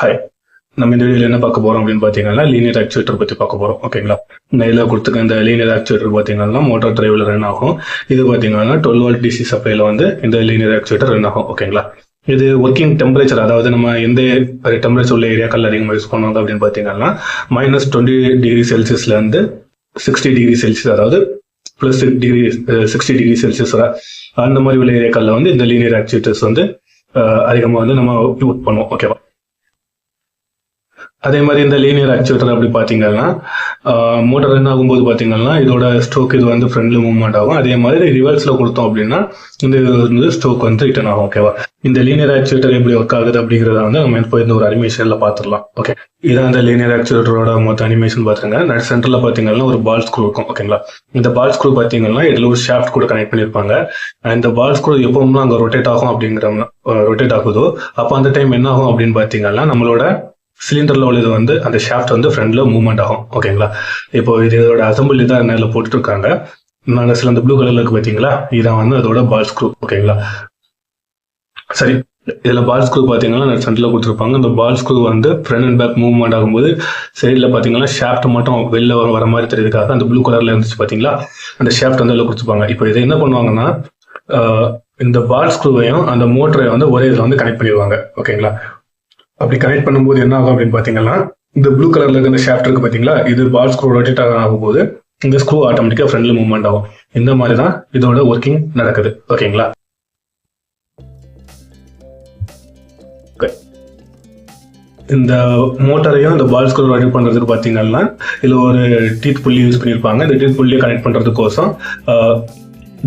Hi நம்ம இந்த வீடியோல என்ன பார்க்க போறோம் அப்படின்னு பார்த்தீங்கன்னா லீனியர் ஆக்சுவேட்டர் பத்தி பார்க்க போறோம். ஓகேங்களா இதில் கொடுத்துக்க இந்த லீனியர் ஆக்சுவேட்டர் பார்த்தீங்கன்னா மோட்டார் டிரைவில் ரன் ஆகும். இது பார்த்தீங்கன்னா டுவெல் வால்ட் டிசி சப்ளைல வந்து இந்த லீனியர் ஆக்சுவேட்டர் ரன் ஆகும். ஓகேங்களா இது ஒர்க்கிங் டெம்பரேச்சர் அதாவது நம்ம எந்த டெம்பரேச்சர் உள்ள ஏரியாக்கள் அதிகமாக யூஸ் பண்ணுவாங்க அப்படின்னு பார்த்தீங்கன்னா மைனஸ் டுவெண்ட்டி டிகிரி செல்சியஸ்ல இருந்து சிக்ஸ்டி டிகிரி செல்சியஸ் அதாவது plus degree sixty degree Celsius அந்த மாதிரி உள்ள ஏரியாக்களில் வந்து இந்த லீனியர் ஆக்சுவேட்டர்ஸ் வந்து அதிகமாக வந்து நம்ம யூஸ் பண்ணுவோம். ஓகேவா அதே மாதிரி இந்த லீனியர் ஆக்சுவேட்டர் அப்படி பார்த்தீங்கன்னா மோட்டர் ரன் ஆகும்போது பார்த்தீங்கன்னா இதோட ஸ்ட்ரோக் இது வந்து ஃப்ரெண்ட்லி மூவ்மெண்ட் ஆகும். அதே மாதிரி ரிவர்ஸில் கொடுத்தோம் அப்படின்னா இந்த இது வந்து ஸ்ட்ரோக் வந்து ரிட்டர்ன் ஆகும் ஓகேவா இந்த லீனியர் ஆக்சுவேட்டர் எப்படி ஒர்க் ஆகுது அப்படிங்கிறத வந்து நம்ம இப்போ இந்த ஒரு அனிமேஷனில் பார்த்துடலாம் ஓகே இதான் அந்த லீனியர் ஆக்சுவேட்டரோட மொத்த அனிமேஷன் பார்த்துருங்க சென்டரில் பார்த்தீங்கன்னா ஒரு பால் ஸ்க்ரூ இருக்கும் ஓகேங்களா இந்த பால் ஸ்க்ரூ பார்த்தீங்கன்னா இதில் ஒரு ஷாஃப்ட் கூட கனெக்ட் பண்ணியிருப்பாங்க. இந்த பால் ஸ்க்ரூ எப்பவுமே அங்கே ரொட்டேட் ஆகும் அப்படிங்கிற ரொட்டேட் ஆகுதோ அப்போ அந்த டைம் என்ன ஆகும் அப்படின்னு பார்த்தீங்கன்னா நம்மளோட சிலிண்டர்ல உள்ளது வந்து அந்த ஷாஃப்ட் வந்து ஃப்ரண்ட்ல மூவ்மெண்ட் ஆகும். ஓகேங்களா இப்போ இதோட அசம்பிளி தான் என்ன போட்டுட்டு இருக்காங்க நாங்கள் சில அந்த ப்ளூ கலர்ல இருக்கு பார்த்தீங்களா இதான் வந்து அதோட பால் ஸ்க்ரூ ஓகேங்களா சரி இதில் பால் ஸ்க்ரூ பார்த்தீங்கன்னா சென்டரில் கொடுத்துருப்பாங்க. இந்த பால் ஸ்க்ரூ வந்து ஃப்ரண்ட் அண்ட் பேக் மூவ்மெண்ட் ஆகும்போது சைடில் பார்த்தீங்கன்னா ஷாஃப்ட் மட்டும் வெளில வர வர மாதிரி தெரியுதுக்காக அந்த ப்ளூ கலரில் இருந்துச்சு பார்த்தீங்களா அந்த ஷாஃப்ட் வந்து அதில் கொடுத்துருப்பாங்க. இப்போ இதை என்ன பண்ணுவாங்கன்னா இந்த பால் ஸ்க்ரூவையும் அந்த மோட்டரை வந்து ஒரே இதில் வந்து கனெக்ட் பண்ணிடுவாங்க. ஓகேங்களா அப்படி கனெக்ட் பண்ணும்போது என்ன ஆகும் அப்படின்னு பார்த்தீங்கன்னா இந்த ப்ளூ கலர்ல இருக்க இந்த ஷாஃப்ட் இருக்கு பார்த்தீங்களா இது பால் ஸ்க்ரூ ரொட்டேட் ஆகும்போது இந்த ஸ்க்ரூ ஆட்டோமேட்டிக்காக ஃப்ரண்ட்ல மூவ்மெண்ட் ஆகும். இந்த மாதிரி தான் இதோட ஒர்க்கிங் நடக்குது. ஓகேங்களா? இந்த மோட்டரையும் இந்த பால் ஸ்க்ரூ ரொட்டேட் பண்றதுக்கு பார்த்தீங்கன்னா இதுல ஒரு டீத் புள்ளி யூஸ் பண்ணியிருப்பாங்க. இந்த டீத் புள்ளியை கனெக்ட் பண்றதுக்கோசம்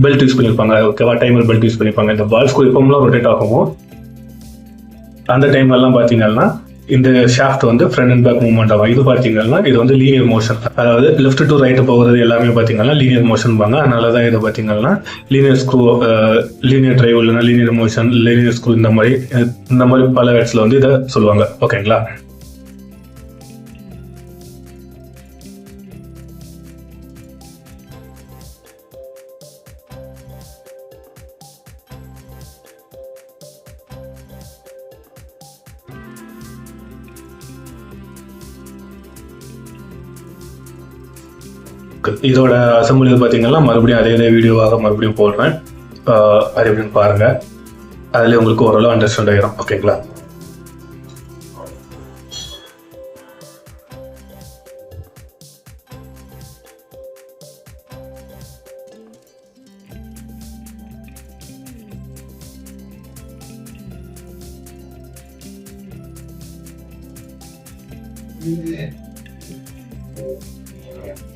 பெல்ட் யூஸ் பண்ணியிருப்பாங்க. ஓகேவா? டைமர் பெல்ட் யூஸ் பண்ணியிருப்பாங்க. இந்த பால் ஸ்க்ரூ எப்பவும்லாம் ரொட்டேட் ஆகும் அந்த டைம்லலாம் பார்த்தீங்கன்னா இந்த ஷாஃப்ட் வந்து ஃப்ரண்ட் அண்ட் பேக் மூவ்மெண்ட் ஆகும். இது பார்த்தீங்கன்னா இது வந்து லீனியர் மோஷன் அதாவது லெஃப்ட் டு ரைட் போகிறது எல்லாமே பார்த்தீங்கன்னா லீனியர் மோஷன் பாங்க. அதனால தான் இதை பார்த்தீங்கன்னா லீனியர் ஸ்க்ரூ லீனியர் டிரைவ் இல்லைனா லீனியர் மோஷன் லீனியர் ஸ்க்ரூ இந்த மாதிரி இந்த மாதிரி பல வேர்ட்ஸில் வந்து இதை சொல்லுவாங்க. ஓகேங்களா இதோட அசம்பிளி பார்த்தீங்கன்னா மறுபடியும் அதே இதே வீடியோவாக மறுபடியும் போடுறேன். அது எப்படின்னு பாருங்க. அதில் உங்களுக்கு ஓரளவு அண்டர்ஸ்டாண்ட் ஆகிரும் ஓகேங்களா? Yeah.